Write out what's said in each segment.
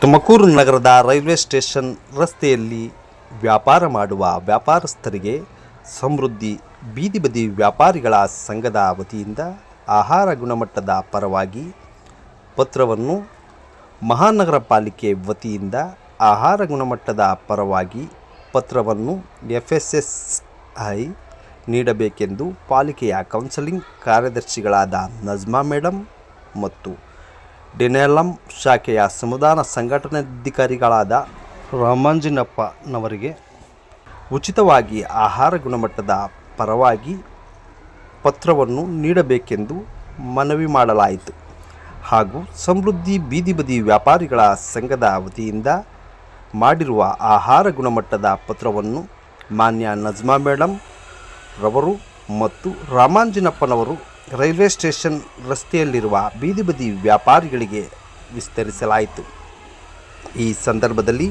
ತುಮಕೂರು ನಗರದ railway station ರಸ್ತೆಯಲ್ಲಿ ವ್ಯಾಪಾರ ಮಾಡುವ ವ್ಯಾಪಾರಸ್ಥರಿಗೆ ಸಮೃದ್ಧಿ, ಬೀದಿ ಬದಿ ವ್ಯಾಪಾರಿಗಳ ಸಂಘದ ವತಿಯಿಂದ ಆಹಾರ ಗುಣಮಟ್ಟದ ಪರವಾಗಿ ಪತ್ರವನ್ನು ಮಹಾನಗರ ಪಾಲಿಕೆ ವತಿಯಿಂದ ಆಹಾರ ಗುಣಮಟ್ಟದ ಪರವಾಗಿ ಪತ್ರವನ್ನು ಎಫ್ ಎಸ್ ಎಸ್ ಐ ನೀಡಬೇಕೆಂದು ಪಾಲಿಕೆಯ ಕೌನ್ಸಲಿಂಗ್ ಕಾರ್ಯದರ್ಶಿಗಳಾದ ನಜ್ಮಾ ಮೇಡಮ್ ಮತ್ತು ಡಿನೆಲಂ ಶಾಖೆಯ ಸಮುದಾನ ಸಂಘಟನಾಧಿಕಾರಿಗಳಾದ ರಾಮಾಂಜಿನಪ್ಪನವರಿಗೆ ಉಚಿತವಾಗಿ ಆಹಾರ ಗುಣಮಟ್ಟದ ಪರವಾಗಿ ಪತ್ರವನ್ನು ನೀಡಬೇಕೆಂದು ಮನವಿ ಮಾಡಲಾಯಿತು. ಹಾಗೂ ಸಮೃದ್ಧಿ ಬೀದಿ ಬದಿ ವ್ಯಾಪಾರಿಗಳ ಸಂಘದ ವತಿಯಿಂದ ಮಾಡಿರುವ ಆಹಾರ ಗುಣಮಟ್ಟದ ಪತ್ರವನ್ನು ಮಾನ್ಯ ನಜ್ಮಾ ಮೇಡಮ್ ರವರು ಮತ್ತು ರಾಮಾಂಜಿನಪ್ಪನವರು ರೈಲ್ವೆ ಸ್ಟೇಷನ್ ರಸ್ತೆಯಲ್ಲಿರುವ ಬೀದಿ ಬದಿ ವ್ಯಾಪಾರಿಗಳಿಗೆ ವಿಸ್ತರಿಸಲಾಯಿತು. ಈ ಸಂದರ್ಭದಲ್ಲಿ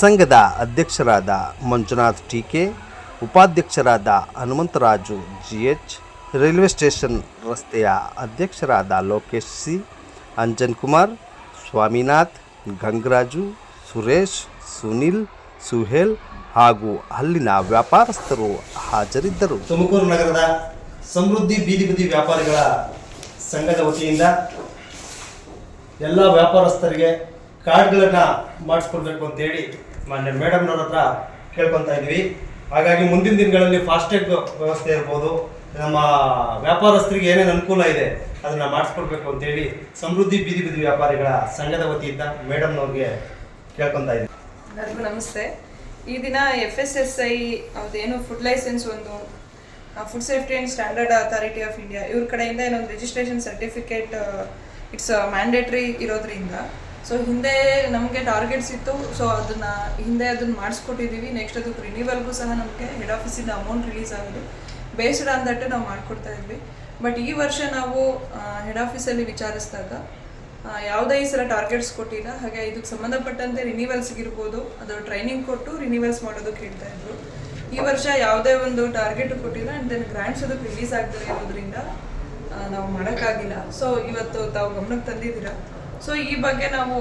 ಸಂಘದ ಅಧ್ಯಕ್ಷರಾದ ಮಂಜುನಾಥ್ ಟೀಕೆ ಉಪಾಧ್ಯಕ್ಷರಾದ Hanumantharaju G H railway station ರಸ್ತೆಯ ಅಧ್ಯಕ್ಷರಾದ ಲೋಕೇಶ್ ಸಿ, ಅಂಜನ್ ಕುಮಾರ್, ಸ್ವಾಮಿನಾಥ್, ಗಂಗರಾಜು, ಸುರೇಶ್, ಸುನಿಲ್, ಸುಹೇಲ್ ಹಾಗೂ ಅಲ್ಲಿನ ವ್ಯಾಪಾರಸ್ಥರು ಹಾಜರಿದ್ದರು. ತುಮಕೂರು ನಗರದ ಸಮೃದ್ಧಿ, ಬೀದಿ ಬದಿ ವ್ಯಾಪಾರಿಗಳ ಸಂಘದ ವತಿಯಿಂದ ಎಲ್ಲ ವ್ಯಾಪಾರಸ್ಥರಿಗೆ ಕಾರ್ಡ್ಗಳನ್ನು ಮಾಡಿಸ್ಕೊಡ್ಬೇಕು ಅಂತೇಳಿ ಮಾನ್ಯ ಮೇಡಮ್ನವ್ರ ಹತ್ರ ಕೇಳ್ಕೊತಾ ಇದ್ವಿ ಹಾಗಾಗಿ ಮುಂದಿನ ದಿನಗಳಲ್ಲಿ ಫಾಸ್ಟ್ಯಾಗ್ ವ್ಯವಸ್ಥೆ ಇರ್ಬೋದು. ನಮ್ಮ ವ್ಯಾಪಾರಸ್ಥರಿಗೆ ಏನೇನು ಅನುಕೂಲ ಇದೆ ಅದನ್ನು ಮಾಡಿಸ್ಕೊಡ್ಬೇಕು ಅಂತೇಳಿ ಸಮೃದ್ಧಿ, ಬೀದಿ ಬದಿ ವ್ಯಾಪಾರಿಗಳ ಸಂಘದ ವತಿಯಿಂದ ಮೇಡಮ್ನವ್ರಿಗೆ ಕೇಳ್ಕೊತಾ ಇದ್ವಿ ನಮಸ್ತೆ. ಈ ದಿನ ಎಫ್ ಎಸ್ ಎಸ್ ಐ ಅದೇನು ಫುಡ್ ಲೈಸೆನ್ಸ್ ಒಂದು food safety and standard authority of India ಇವ್ರ ಕಡೆಯಿಂದ ಏನೊಂದು ರಿಜಿಸ್ಟ್ರೇಷನ್ ಸರ್ಟಿಫಿಕೇಟ್ ಇಟ್ಸ್ ಮ್ಯಾಂಡೇಟ್ರಿ ಇರೋದ್ರಿಂದ. ಸೊ ಹಿಂದೆ ನಮಗೆ ಟಾರ್ಗೆಟ್ಸ್ ಇತ್ತು. ಸೊ ಅದನ್ನ ಹಿಂದೆ ಅದನ್ನ ಮಾಡಿಸ್ಕೊಟ್ಟಿದ್ದೀವಿ ನೆಕ್ಸ್ಟ್ ಅದಕ್ಕೆ ರಿನ್ಯೂವಲ್ಗೂ ಸಹ ನಮಗೆ ಹೆಡ್ ಆಫೀಸಿಂದ ಅಮೌಂಟ್ ರಿಲೀಸ್ ಆಗೋದು. ಬೇಸ್ಡ್ ಆನ್ ದಟ್ ನಾವು ಮಾಡ್ಕೊಡ್ತಾ ಇದ್ವಿ. ಬಟ್ ಈ ವರ್ಷ ನಾವು ಹೆಡ್ ಆಫೀಸಲ್ಲಿ ವಿಚಾರಿಸಿದಾಗ ಯಾವುದೇ ಈ ಸಲ ಟಾರ್ಗೆಟ್ಸ್ ಕೊಟ್ಟಿಲ್ಲ. ಹಾಗೆ ಇದಕ್ಕೆ ಸಂಬಂಧಪಟ್ಟಂತೆ ರಿನ್ಯೂವಲ್ಸ್ಗಿರ್ಬೋದು ಅದು ಟ್ರೈನಿಂಗ್ ಕೊಟ್ಟು ರಿನ್ಯೂವಲ್ಸ್ ಮಾಡೋದಕ್ಕೆ ಹೇಳ್ತಾ ಇದ್ರು. ಈ ವರ್ಷ ಯಾವುದೇ ಒಂದು ಟಾರ್ಗೆಟ್ ಕೊಟ್ಟಿಲ್ಲ ಅಂಡ್ ದೆನ್ ಗ್ರ್ಯಾಂಡ್ಸ್ ಅದಕ್ಕೆ ರಿಲೀಸ್ ಆಗ್ತದೆ ಅನ್ನೋದ್ರಿಂದ ನಾವು ಮಾಡೋಕ್ಕಾಗಿಲ್ಲ. ಸೊ ಇವತ್ತು ತಾವು ಗಮನಕ್ಕೆ ತಂದಿದ್ದೀರಾ? ಸೊ ಈ ಬಗ್ಗೆ ನಾವು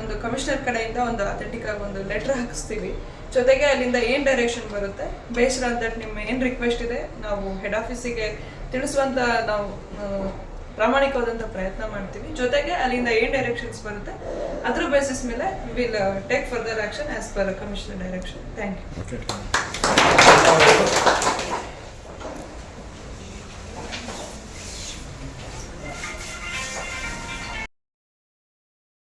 ಒಂದು ಕಮಿಷನರ್ ಕಡೆಯಿಂದ ಒಂದು ಅಥೆಂಟಿಕ್ ಆಗಿ ಒಂದು ಲೆಟರ್ ಹಾಕಿಸ್ತೀವಿ. ಜೊತೆಗೆ ಅಲ್ಲಿಂದ ಏನು ಡೈರೆಕ್ಷನ್ ಬರುತ್ತೆ? ಬೇಸ್ಡ್ ಆನ್ ದಟ್ ನಿಮ್ಮ ಏನು ರಿಕ್ವೆಸ್ಟ್ ಇದೆ, ನಾವು ಹೆಡ್ ಆಫೀಸಿಗೆ ತಿಳಿಸುವಂತ ನಾವು ಪ್ರಾಮಾಣಿಕವಾದಂಥ ಪ್ರಯತ್ನ ಮಾಡ್ತೀವಿ. ಜೊತೆಗೆ ಅಲ್ಲಿಂದ ಏನು ಡೈರೆಕ್ಷನ್ಸ್ ಬರುತ್ತೆ, ಅದ್ರ ಬೇಸಿಸ್ ಮೇಲೆ will take further action as per commissioner direction thank you